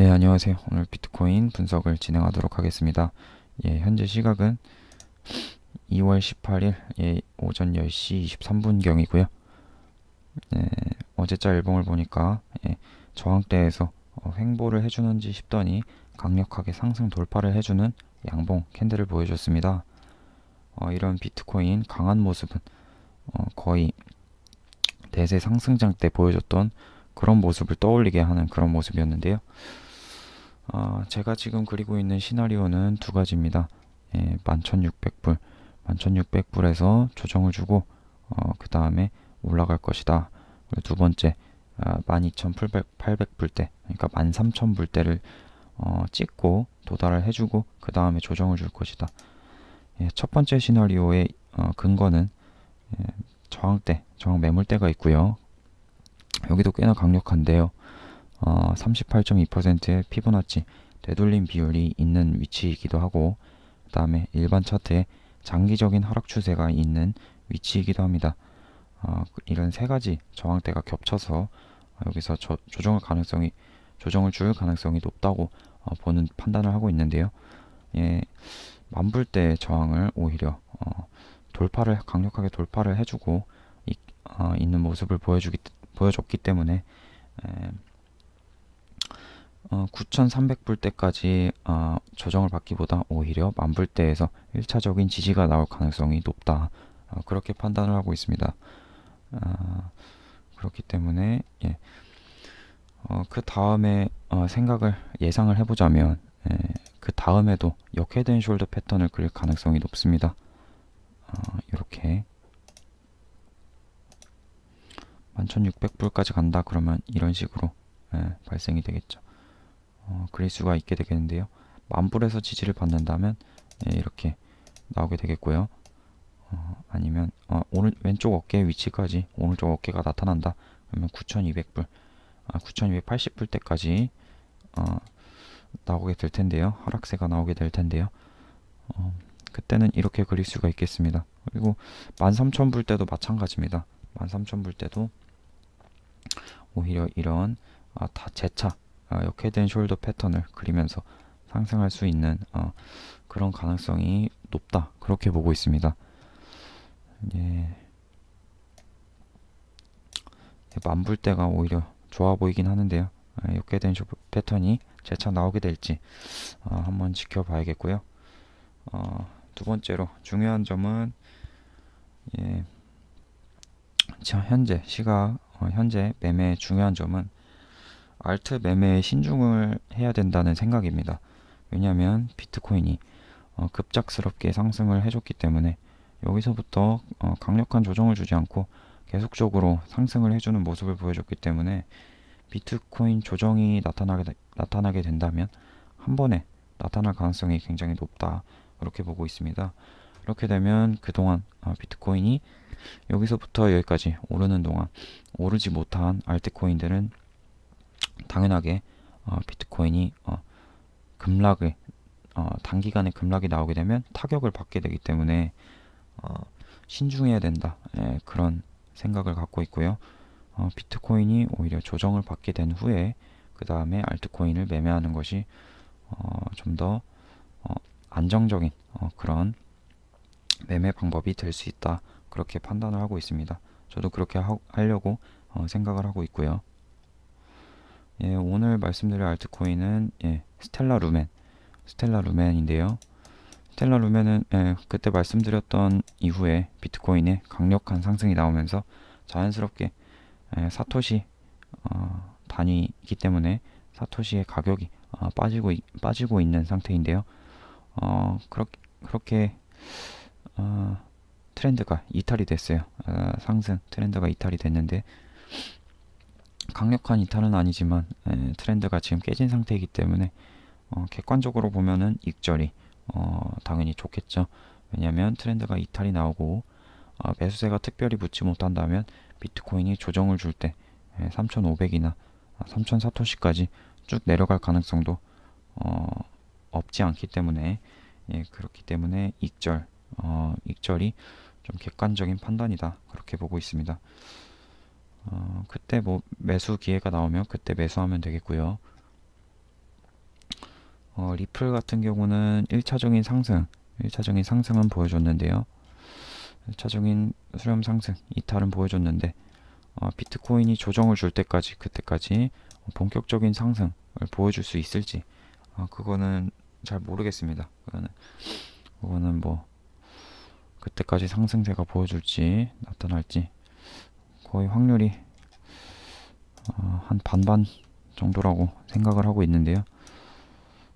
예, 안녕하세요. 오늘 비트코인 분석을 진행하도록 하겠습니다. 예, 현재 시각은 2월 18일 예, 오전 10시 23분경이고요. 예, 어제자 일봉을 보니까 예, 저항대에서 어, 횡보를 해주는지 싶더니 강력하게 상승 돌파를 해주는 양봉 캔들을 보여줬습니다. 어, 이런 비트코인 강한 모습은 어, 거의 대세 상승장 때 보여줬던 그런 모습을 떠올리게 하는 그런 모습이었는데요. 어, 제가 지금 그리고 있는 시나리오는 두 가지입니다. 예, 11,600불, 11,600불에서 조정을 주고 어, 그 다음에 올라갈 것이다. 그리고 두 번째 아, 12,800불대, 그러니까 13,000불대를 어, 찍고 도달을 해주고 그 다음에 조정을 줄 것이다. 예, 첫 번째 시나리오의 어, 근거는 예, 저항대, 저항 매물대가 있고요. 여기도 꽤나 강력한데요. 어, 38.2%의 피보나치 되돌림 비율이 있는 위치이기도 하고 그 다음에 일반 차트에 장기적인 하락 추세가 있는 위치이기도 합니다. 어, 이런 세 가지 저항대가 겹쳐서 여기서 저, 조정을 가능성이 조정을 줄 가능성이 높다고 어, 보는 판단을 하고 있는데요. 예, 만불대 저항을 오히려 어, 돌파를 강력하게 돌파를 해주고 이, 어, 있는 모습을 보여주기 보여줬기 때문에 에, 어, 9,300불대까지 어, 조정을 받기보다 오히려 만불대에서 1차적인 지지가 나올 가능성이 높다. 어, 그렇게 판단을 하고 있습니다. 어, 그렇기 때문에 예. 어, 그 다음에 어, 생각을 예상을 해보자면 예, 그 다음에도 역헤드 앤 숄더 패턴을 그릴 가능성이 높습니다. 어, 이렇게 11,600불까지 간다 그러면 이런 식으로 예, 발생이 되겠죠. 어, 그릴 수가 있게 되겠는데요. 만불에서 지지를 받는다면 예, 이렇게 나오게 되겠고요. 어, 아니면 어, 오늘 왼쪽 어깨 위치까지 오른쪽 어깨가 나타난다. 그러면 9,200불, 아, 9,280불 때까지 어, 나오게 될 텐데요. 하락세가 나오게 될 텐데요. 어, 그때는 이렇게 그릴 수가 있겠습니다. 그리고 13,000불 때도 마찬가지입니다. 13,000불 때도 오히려 이런 아, 다 재차 아, 역헤드앤 숄더 패턴을 그리면서 상승할 수 있는 어, 그런 가능성이 높다 그렇게 보고 있습니다. 예. 만불대가 오히려 좋아 보이긴 하는데요. 아, 숄더 패턴이 재차 나오게 될지 어, 한번 지켜봐야겠고요. 어, 두 번째로 중요한 점은 예, 현재 시각 어, 현재 매매의 중요한 점은 알트 매매에 신중을 해야 된다는 생각입니다. 왜냐하면 비트코인이 어, 급작스럽게 상승을 해줬기 때문에 여기서부터 어, 강력한 조정을 주지 않고 계속적으로 상승을 해주는 모습을 보여줬기 때문에 비트코인 조정이 나타나게, 나타나게 된다면 한 번에 나타날 가능성이 굉장히 높다 그렇게 보고 있습니다. 이렇게 되면 그동안 어, 비트코인이 여기서부터 여기까지 오르는 동안 오르지 못한 알트코인들은 당연하게 어, 비트코인이 어, 급락을 어, 단기간에 급락이 나오게 되면 타격을 받게 되기 때문에 어, 신중해야 된다 예, 그런 생각을 갖고 있고요. 어, 비트코인이 오히려 조정을 받게 된 후에 그 다음에 알트코인을 매매하는 것이 어, 좀더 어, 안정적인 어, 그런 매매 방법이 될 수 있다 그렇게 판단을 하고 있습니다. 저도 그렇게 하, 려고 어, 생각을 하고 있고요. 예, 오늘 말씀드릴 알트코인은 예, 스텔라 루멘, 스텔라 루멘인데요. 스텔라 루멘은 예, 그때 말씀드렸던 이후에 비트코인의 강력한 상승이 나오면서 자연스럽게 예, 사토시 어, 단위이기 때문에 사토시의 가격이 어, 빠지고 빠지고 있는 상태인데요. 어, 그렇게 그렇게 어, 트렌드가 이탈이 됐어요. 어, 상승 트렌드가 이탈이 됐는데 강력한 이탈은 아니지만 에, 트렌드가 지금 깨진 상태이기 때문에 어, 객관적으로 보면은 익절이 어, 당연히 좋겠죠. 왜냐하면 트렌드가 이탈이 나오고 어, 매수세가 특별히 붙지 못한다면 비트코인이 조정을 줄 때 3,500이나 3,000사토시까지 쭉 내려갈 가능성도 어, 없지 않기 때문에 예, 그렇기 때문에 익절 어, 익절이 좀 객관적인 판단이다 그렇게 보고 있습니다. 어, 그때 뭐 매수 기회가 나오면 그때 매수하면 되겠고요. 어, 리플 같은 경우는 1차적인 상승, 1차적인 상승은 보여줬는데요. 1차적인 수렴 상승, 이탈은 보여줬는데 어, 비트코인이 조정을 줄 때까지 그때까지 본격적인 상승을 보여줄 수 있을지 어, 그거는 잘 모르겠습니다. 그거는 그거는 뭐 그때까지 상승세가 보여줄지 나타날지 거의 확률이 어, 한 반반 정도라고 생각을 하고 있는데요.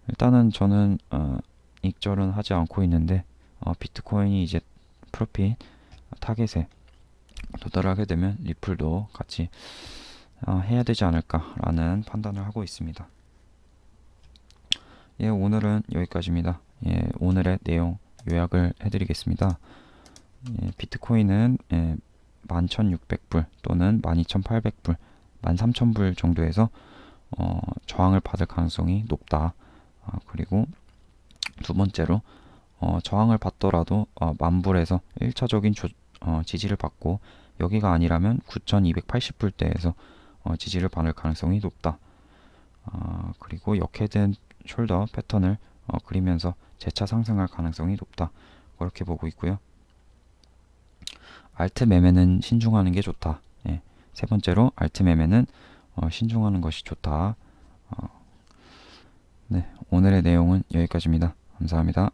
일단은 저는 어, 익절은 하지 않고 있는데 어, 비트코인이 이제 프로핏 타겟에 도달하게 되면 리플도 같이 어, 해야 되지 않을까라는 판단을 하고 있습니다. 예, 오늘은 여기까지입니다. 예, 오늘의 내용 요약을 해드리겠습니다. 예, 비트코인은 예, 11,600불 또는 12,800불, 13,000불 정도에서 어, 저항을 받을 가능성이 높다. 아, 그리고 두 번째로 어, 저항을 받더라도 어, 만불에서 1차적인 조, 어, 지지를 받고 여기가 아니라면 9,280불대에서 어, 지지를 받을 가능성이 높다. 어, 그리고 역헤드 숄더 패턴을 어, 그리면서 재차 상승할 가능성이 높다. 그렇게 보고 있고요. 알트 매매는 신중하는 게 좋다. 예. 세 번째로 알트 매매는 어, 신중하는 것이 좋다. 어, 네, 오늘의 내용은 여기까지입니다. 감사합니다.